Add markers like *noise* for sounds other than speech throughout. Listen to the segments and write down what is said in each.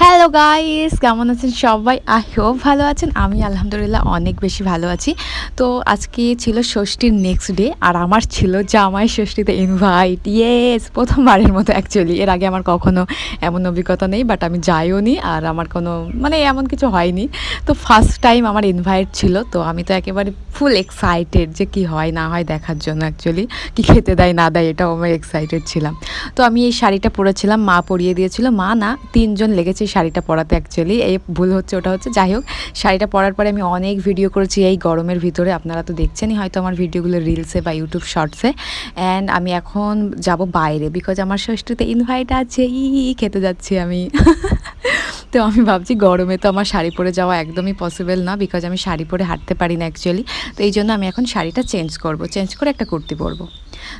Hello guys কেমন আছেন সবাই? আই হোপ ভালো আছেন। আমি আলহামদুলিল্লাহ অনেক বেশি ভালো আছি। তো আজকে ছিল ষষ্ঠীর নেক্সট ডে আর আমার ছিল জামাই ষষ্ঠীতে ইনভাইট ইয়েস প্রথমবারের মতো অ্যাকচুয়ালি এর আগে আমার কখনো এমন অভিজ্ঞতা নেই বাট আমি যাইও নি, আর আমার কোনো মানে এমন কিছু হয়নি। তো ফার্স্ট টাইম আমার ইনভাইট ছিল, তো আমি তো একেবারে ফুল এক্সাইটেড যে কি হয়, না হয় দেখার জন্য অ্যাকচুয়ালি কি খেতে দেয়, না দেয়, এটাও আমার এক্সাইটেড ছিলাম। তো আমি এই শাড়িটা পরেছিলাম, মা পরিয়ে দিয়েছিল। মা না, তিনজন লেগেছে এই শাড়িটা পরাতে অ্যাকচুয়ালি এই ভুল হচ্ছে, ওটা হচ্ছে, যাই হোক, শাড়িটা পরার পরে আমি অনেক ভিডিও করেছি এই গরমের ভিতরে। আপনারা তো দেখছেনই হয়তো আমার ভিডিওগুলো রিলসে বা ইউটিউব শর্টসে অ্যান্ড আমি এখন যাব বাইরে বিকজ আমার ষষ্ঠীতে ইনভাইট আছে। ই খেতে যাচ্ছি আমি। *laughs* তো আমি ভাবছি গরমে তো আমার শাড়ি পরে যাওয়া একদমই পসিবল না বিকজ আমি শাড়ি পরে হাঁটতে পারি না অ্যাকচুয়ালি তো এই জন্য আমি এখন শাড়িটা চেঞ্জ করব। চেঞ্জ করে একটা কুর্তি পরবো।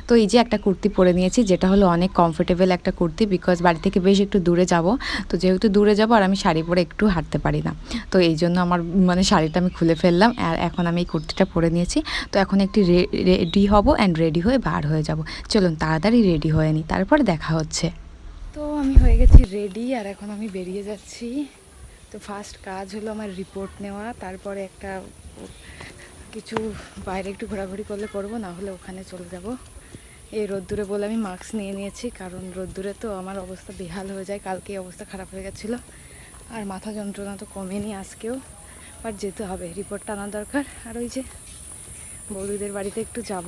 তো এই যে একটা কুর্তি পরে নিয়েছি, যেটা হলো অনেক কমফোর্টেবল একটা কুর্তি বিকজ বাড়ি থেকে বেশ একটু দূরে যাব। তো যেহেতু দূরে যাব আর আমি শাড়ি পরে একটু হাঁটতে পারি না। তো এই জন্য আমার মানে শাড়িটা আমি খুলে ফেললাম আর এখন আমি এই কুর্তিটা পরে নিয়েছি। তো এখন একটি রেডি হব অ্যান্ড রেডি হয়ে বার হয়ে যাব। চলুন তাড়াতাড়ি রেডি হয়ে নিই তারপর দেখা হচ্ছে। তো আমি হয়ে গেছি রেডি আর এখন আমি বেরিয়ে যাচ্ছি। তো ফার্স্ট কাজ হলো আমার রিপোর্ট নেওয়া, তারপরে একটা কিছু বাইরে একটু ঘোরাঘুরি করলে করব, না হলে ওখানে চলে যাব। এই রোদ্দুরে বলে আমি মাস্ক নিয়ে নিয়েছি, কারণ রোদ্দুরে তো আমার অবস্থা বেহাল হয়ে যায় কালকে অবস্থা খারাপ হয়ে গেছিল। আর মাথা যন্ত্রণা তো কমেনি আজকেও বাট যেতে হবে রিপোর্টটা আনা দরকার। আর ওই যে বৌদিদের বাড়িতে একটু যাব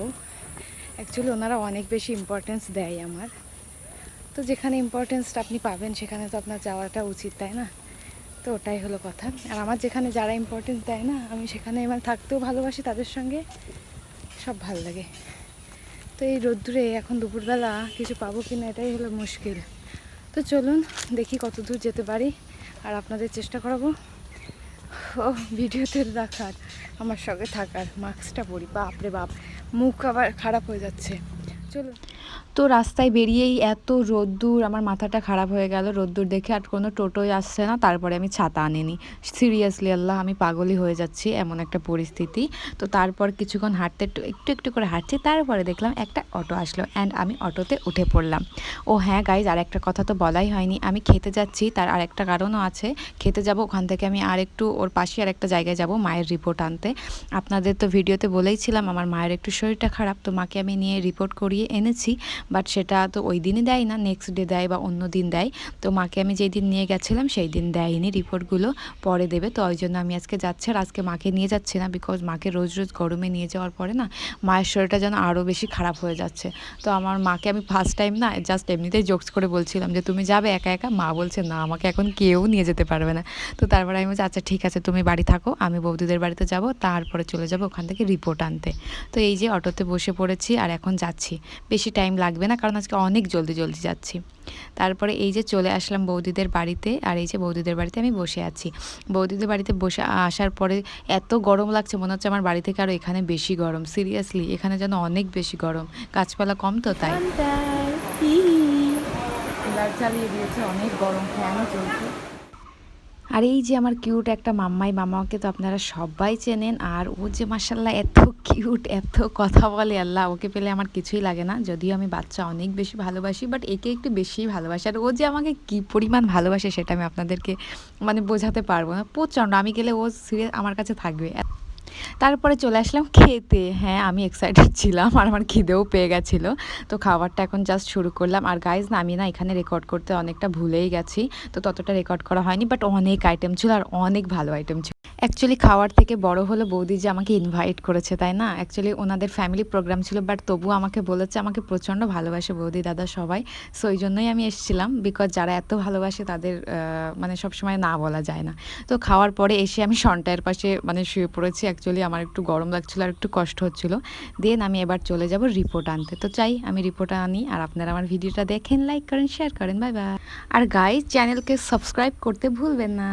অ্যাকচুয়ালি ওনারা অনেক বেশি ইম্পর্টেন্স দেয় আমার। তো যেখানে ইম্পর্টেন্সটা আপনি পাবেন, সেখানে তো আপনার যাওয়াটা উচিত, তাই না? তো ওটাই হলো কথা। আর আমার যেখানে যারা ইম্পর্টেন্স দেয় না, আমি সেখানে মানে থাকতেও ভালোবাসি তাদের সঙ্গে, সব ভালো লাগে। তো এই রোদ্দুরে এখন দুপুরবেলা কিছু পাবো কি না এটাই হলো মুশকিল। তো চলুন দেখি কত দূর যেতে পারি আর আপনাদের চেষ্টা করাবো। ও, ভিডিওতে দেখার, আমার সঙ্গে থাকার, মাস্কটা পরি, বাপরে বাপ, মুখ আবার খারাপ হয়ে যাচ্ছে। চলুন তো রাস্তায় বেরিয়েই এত রোদ্দুর, আমার মাথাটা খারাপ হয়ে গেল রোদ্দুর দেখে আর কোনো টোটোই আসছে না। তারপরে আমি ছাতা আনিনি। সিরিয়াসলি আল্লাহ, আমি পাগলই হয়ে যাচ্ছি এমন একটা পরিস্থিতি। তো তারপর কিছুক্ষণ হাঁটতে একটু একটু একটু করে হাঁটছি। তারপরে দেখলাম একটা অটো আসলো অ্যান্ড আমি অটোতে উঠে পড়লাম। ও হ্যাঁ গাইজ আর একটা কথা তো বলাই হয়নি। আমি খেতে যাচ্ছি, তার আর একটা কারণও আছে। খেতে যাব, ওখান থেকে আমি আর একটু ওর পাশে আর একটা জায়গায় যাব, মায়ের রিপোর্ট আনতে। আপনাদের তো ভিডিওতে বলেইছিলাম, আমার মায়ের একটু শরীরটা খারাপ, তো মাকে আমি নিয়ে রিপোর্ট করিয়ে এনেছি বাট সেটা তো ওই দিনই দেয় না নেক্সট ডে দেয় বা অন্য দিন দেয়। তো মাকে আমি যেই দিন নিয়ে গেছিলাম, সেই দিন দেয়নি রিপোর্টগুলো পরে দেবে। তো ওই জন্য আমি আজকে যাচ্ছি আর আজকে মাকে নিয়ে যাচ্ছি না বিকজ মাকে রোজ রোজ গরমে নিয়ে যাওয়ার পরে না, মায়ের শরীরটা যেন আরও বেশি খারাপ হয়ে যাচ্ছে। তো আমার মাকে আমি ফার্স্ট টাইম না জাস্ট এমনিতেই জোকস করে বলছিলাম যে, তুমি যাবে একা একা? মা বলছে, না, আমাকে এখন কেউ নিয়ে যেতে পারবে না। তো তারপরে আমি বলছি আচ্ছা ঠিক আছে, তুমি বাড়ি থাকো, আমি বৌদিদের বাড়িতে যাব, তারপরে চলে যাব ওখান থেকে রিপোর্ট আনতে। তো এই যে অটোতে বসে পড়েছি আর এখন যাচ্ছি। বেশি টাইম লাগবে না কারণ আজকে অনেক জলদি জলদি যাচ্ছি। তারপরে এই যে চলে আসলাম বৌদিদের বাড়িতে আর এই যে বৌদিদের বাড়িতে আমি বসে আছি। বৌদিদের বাড়িতে বসে আসার পরে এত গরম লাগছে মনে হচ্ছে আমার বাড়ি থেকে আরও এখানে বেশি গরম। সিরিয়াসলি এখানে যেন অনেক বেশি গরম। গাছপালা কম তো তাই। চালিয়ে দিয়েছে অনেক গরম ফ্যানও চলছে আর এই যে আমার কিউট একটা মাম্মাই, মামাকে তো আপনারা সবাই চেনেন। আর ও যে মাসাল্লাহ এত কিউট এত কথা বলে, আল্লাহ, ওকে পেলে আমার কিছুই লাগে না। যদিও আমি বাচ্চা অনেক বেশি ভালোবাসি বাট একে একটু বেশি ভালোবাসি। আর ও যে আমাকে কি পরিমাণ ভালোবাসে সেটা আমি আপনাদেরকে মানে বোঝাতে পারব না। প্রচণ্ড, আমি গেলে ও সিরিয়াস আমার কাছে থাকবে। তারপরে চলে আসলাম খেতে। হ্যাঁ আমি এক্সাইটেড ছিলাম, আর আমার খিদেও পেয়ে গেছিল। তো খাবারটা এখন জাস্ট শুরু করলাম। আর গাইজ না, আমি না এখানে রেকর্ড করতে অনেকটা ভুলেই গেছি। তো ততটা রেকর্ড করা হয়নি বাট অনেক আইটেম ছিল আর অনেক ভালো আইটেম ছিল। অ্যাকচুয়ালি খাওয়ার থেকে বড় হলো বৌদি যে আমাকে ইনভাইট করেছে, তাই না? অ্যাকচুয়ালি ওনাদের ফ্যামিলি প্রোগ্রাম ছিল বাট তবু আমাকে বলেছে, আমাকে প্রচণ্ড ভালোবাসে বৌদি দাদা সবাই। সো ওই জন্যই আমি এসেছিলাম বিকজ যারা এত ভালোবাসে তাদের মানে সবসময় না বলা যায় না। তো খাওয়ার পরে এসে আমি সন্টায়ের পাশে মানে শুয়ে পড়েছি অ্যাকচুয়ালি আমার একটু গরম লাগছিল আর একটু কষ্ট হচ্ছিল। দেন আমি এবার চলে যাব রিপোর্ট আনতে। তো চাই, আমি রিপোর্ট আনি আর আপনারা আমার ভিডিওটা দেখেন লাইক করেন শেয়ার করেন বাই বাই আর গাইজ চ্যানেলকে সাবস্ক্রাইব করতে ভুলবেন না।